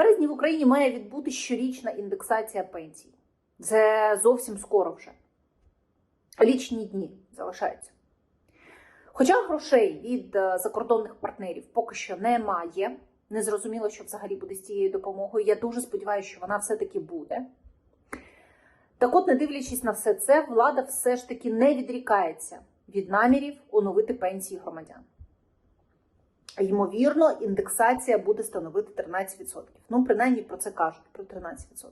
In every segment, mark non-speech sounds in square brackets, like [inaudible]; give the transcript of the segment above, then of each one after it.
березні в Україні має відбути щорічна індексація пенсій. Це зовсім скоро вже. Лічні дні залишаються. Хоча грошей від е, закордонних партнерів поки що немає. Не зрозуміло, що взагалі буде з цією допомогою. Я дуже сподіваюся, що вона все-таки буде. Так от, не дивлячись на все це, влада все ж таки не відрікається від намірів оновити пенсії громадян. Ймовірно, індексація буде становити 13%. Ну, принаймні про це кажуть, про 13%.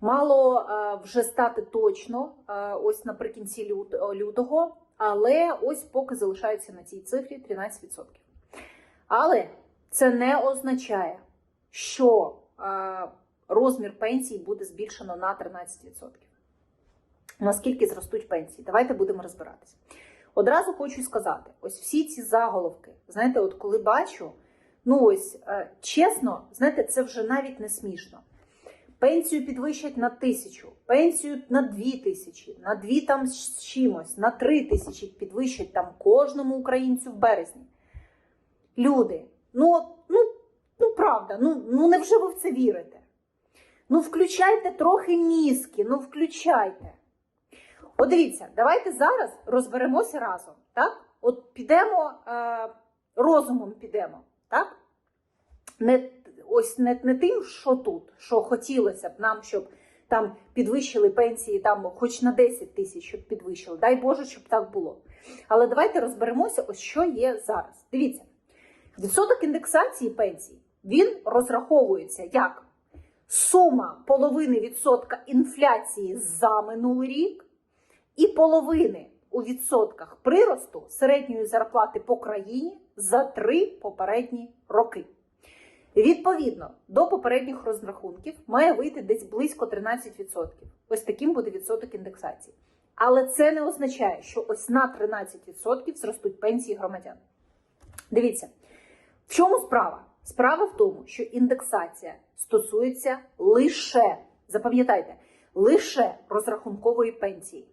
Мало е, вже стати точно е, ось наприкінці лют- лютого, але ось поки залишаються на цій цифрі 13%. Але це не означає, що е, розмір пенсій буде збільшено на 13%. Наскільки зростуть пенсії? Давайте будемо розбиратися. Одразу хочу сказати: ось всі ці заголовки, знаєте, от коли бачу, ну ось е, чесно, знаєте, це вже навіть не смішно. Пенсію підвищать на тисячу, пенсію на дві тисячі, на дві там з чимось, на три тисячі підвищать там кожному українцю в березні. Люди, ну, ну правда, ну, ну невже ви в це вірите? Ну, включайте трохи мізки, ну включайте. От дивіться, давайте зараз розберемося разом. Так? От підемо е, розумом підемо, так? Не, ось не, не тим, що тут, що хотілося б нам, щоб там підвищили пенсії, там хоч на 10 тисяч, щоб підвищили. Дай Боже, щоб так було. Але давайте розберемося, ось що є зараз. Дивіться, відсоток індексації пенсій він розраховується як сума половини відсотка інфляції за минулий рік і половини у відсотках приросту середньої зарплати по країні за три попередні роки. Відповідно до попередніх розрахунків має вийти десь близько 13%. Ось таким буде відсоток індексації. Але це не означає, що ось на 13% зростуть пенсії громадян. Дивіться, в чому справа? Справа в тому, що індексація стосується лише, запам'ятайте, лише розрахункової пенсії,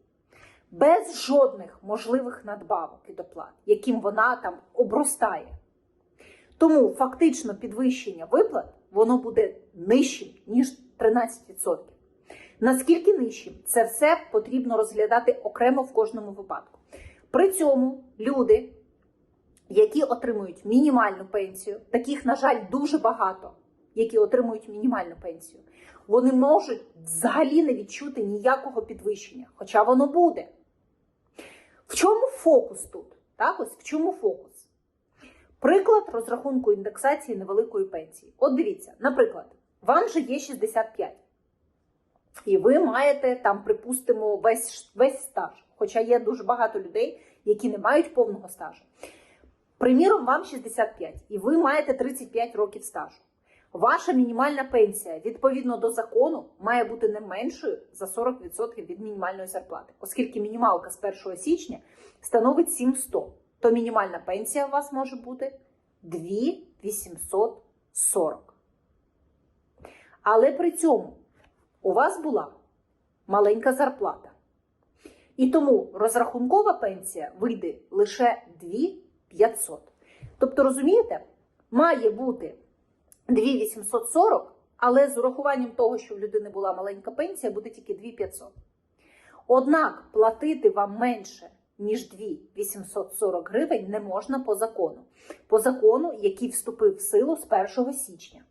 без жодних можливих надбавок і доплат, яким вона там обростає. Тому фактично підвищення виплат воно буде нижчим, ніж 13%. Наскільки нижчим, це все потрібно розглядати окремо в кожному випадку. При цьому люди, які отримують мінімальну пенсію, таких, на жаль, дуже багато, які отримують мінімальну пенсію, вони можуть взагалі не відчути ніякого підвищення, хоча воно буде. В чому фокус тут? Так, ось в чому фокус? Приклад розрахунку індексації невеликої пенсії. От дивіться, наприклад, вам же є 65. І ви маєте там, припустимо, весь, весь стаж. Хоча є дуже багато людей, які не мають повного стажу. Приміром, вам 65, і ви маєте 35 років стажу. Ваша мінімальна пенсія відповідно до закону має бути не меншою за 40% від мінімальної зарплати, оскільки мінімалка з 1 січня становить 700 то мінімальна пенсія у вас може бути 2840. Але при цьому у вас була маленька зарплата. І тому розрахункова пенсія вийде лише 2500. Тобто, розумієте, має бути 2840, але з урахуванням того, що в людини була маленька пенсія, буде тільки 2500. Однак платити вам менше ніж 2 840 гривень не можна по закону. По закону, який вступив в силу з 1 січня.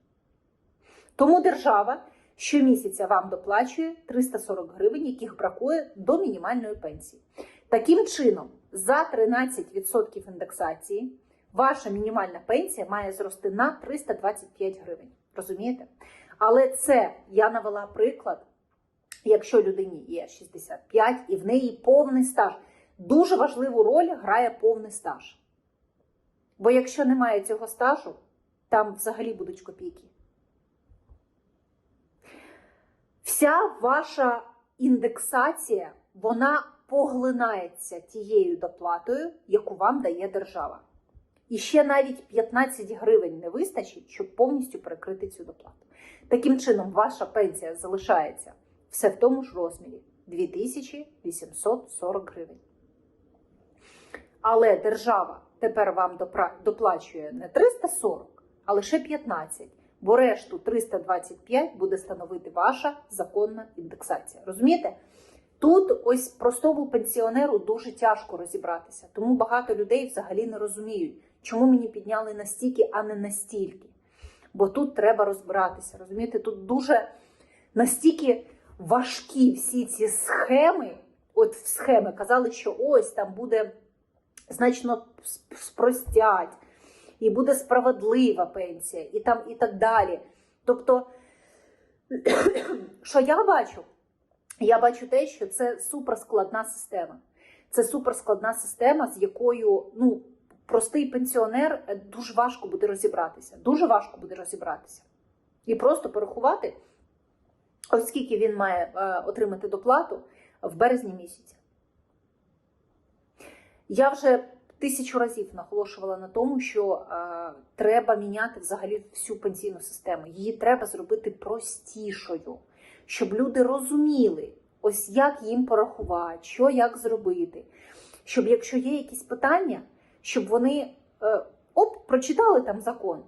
Тому держава щомісяця вам доплачує 340 гривень, яких бракує до мінімальної пенсії. Таким чином, за 13% індексації ваша мінімальна пенсія має зрости на 325 гривень. Розумієте? Але це я навела приклад, якщо людині є 65 і в неї повний стаж. Дуже важливу роль грає повний стаж. Бо якщо немає цього стажу, там взагалі будуть копійки. Вся ваша індексація, вона поглинається тією доплатою, яку вам дає держава. І ще навіть 15 гривень не вистачить, щоб повністю перекрити цю доплату. Таким чином, ваша пенсія залишається все в тому ж розмірі 2840 гривень. Але держава тепер вам доплачує не 340, а лише 15, бо решту 325 буде становити ваша законна індексація. Розумієте? Тут ось простому пенсіонеру дуже тяжко розібратися, тому багато людей взагалі не розуміють, чому мені підняли настільки, а не настільки. Бо тут треба розбиратися. Розумієте, тут дуже настільки важкі всі ці схеми. От схеми казали, що ось там буде значно спростять, і буде справедлива пенсія, і там і так далі. Тобто, [clears throat] що я бачу? Я бачу те, що це суперскладна система. Це суперскладна система, з якою ну, простий пенсіонер е, дуже важко буде розібратися. Дуже важко буде розібратися. І просто порахувати, ось скільки він має е, отримати доплату в березні місяці. Я вже тисячу разів наголошувала на тому, що е, треба міняти взагалі всю пенсійну систему. Її треба зробити простішою, щоб люди розуміли, ось як їм порахувати, що як зробити. Щоб якщо є якісь питання, щоб вони е, оп, прочитали там закон,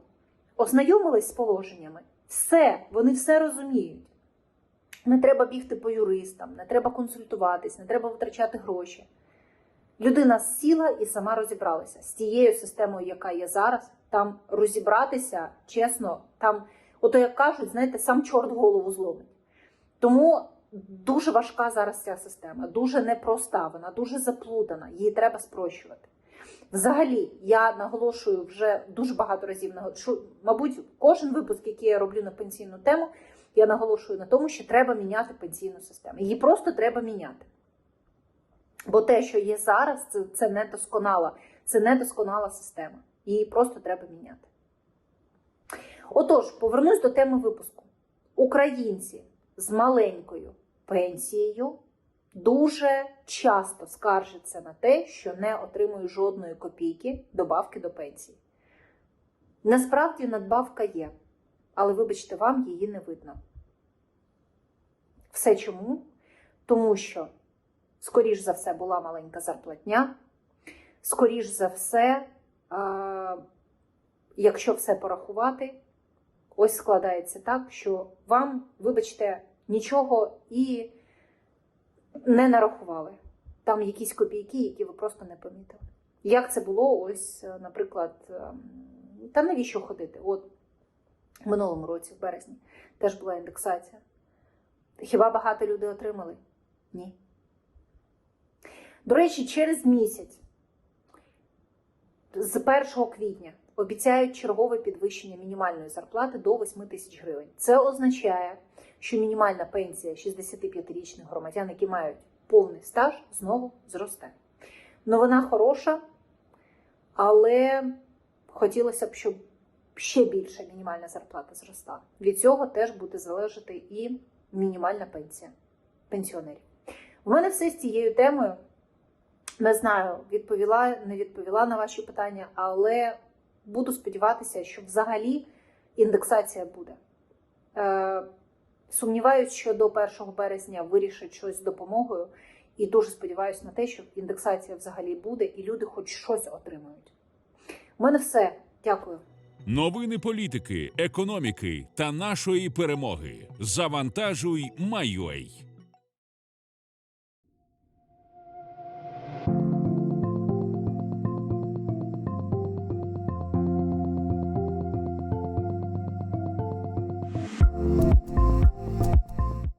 ознайомились з положеннями, все, вони все розуміють. Не треба бігти по юристам, не треба консультуватись, не треба витрачати гроші. Людина сіла і сама розібралася з тією системою, яка є зараз. Там розібратися, чесно, там, ото як кажуть, знаєте, сам чорт голову зломить. Тому дуже важка зараз ця система, дуже непроста, вона дуже заплутана, її треба спрощувати. Взагалі, я наголошую вже дуже багато разів, що, мабуть, кожен випуск, який я роблю на пенсійну тему, я наголошую на тому, що треба міняти пенсійну систему. Її просто треба міняти. Бо те, що є зараз, це, це недосконала, це недосконала система. Її просто треба міняти. Отож, повернусь до теми випуску. Українці з маленькою пенсією дуже часто скаржаться на те, що не отримують жодної копійки добавки до пенсії. Насправді надбавка є, але вибачте, вам її не видно. Все чому? Тому що скоріш за все, була маленька зарплатня. Скоріш за все, якщо все порахувати, ось складається так, що вам, вибачте, нічого і не нарахували. Там якісь копійки, які ви просто не помітили. Як це було, ось, е, наприклад, ем, та навіщо ходити? От в минулому році, в березні, теж була індексація. Хіба багато людей отримали? Ні. До речі, через місяць, з 1 квітня, обіцяють чергове підвищення мінімальної зарплати до 8 тисяч гривень. Це означає, що мінімальна пенсія 65-річних громадян, які мають повний стаж, знову зросте. Новина хороша, але хотілося б, щоб ще більше мінімальна зарплата зросла. Від цього теж буде залежати і мінімальна пенсія пенсіонерів. У мене все з цією темою. Не знаю, відповіла, не відповіла на ваші питання, але буду сподіватися, що взагалі індексація буде. Е, сумніваюсь, що до 1 березня вирішать щось з допомогою, і дуже сподіваюся на те, що індексація взагалі буде, і люди хоч щось отримають. У мене все. Дякую. Новини політики, економіки та нашої перемоги. Завантажуй, Майой.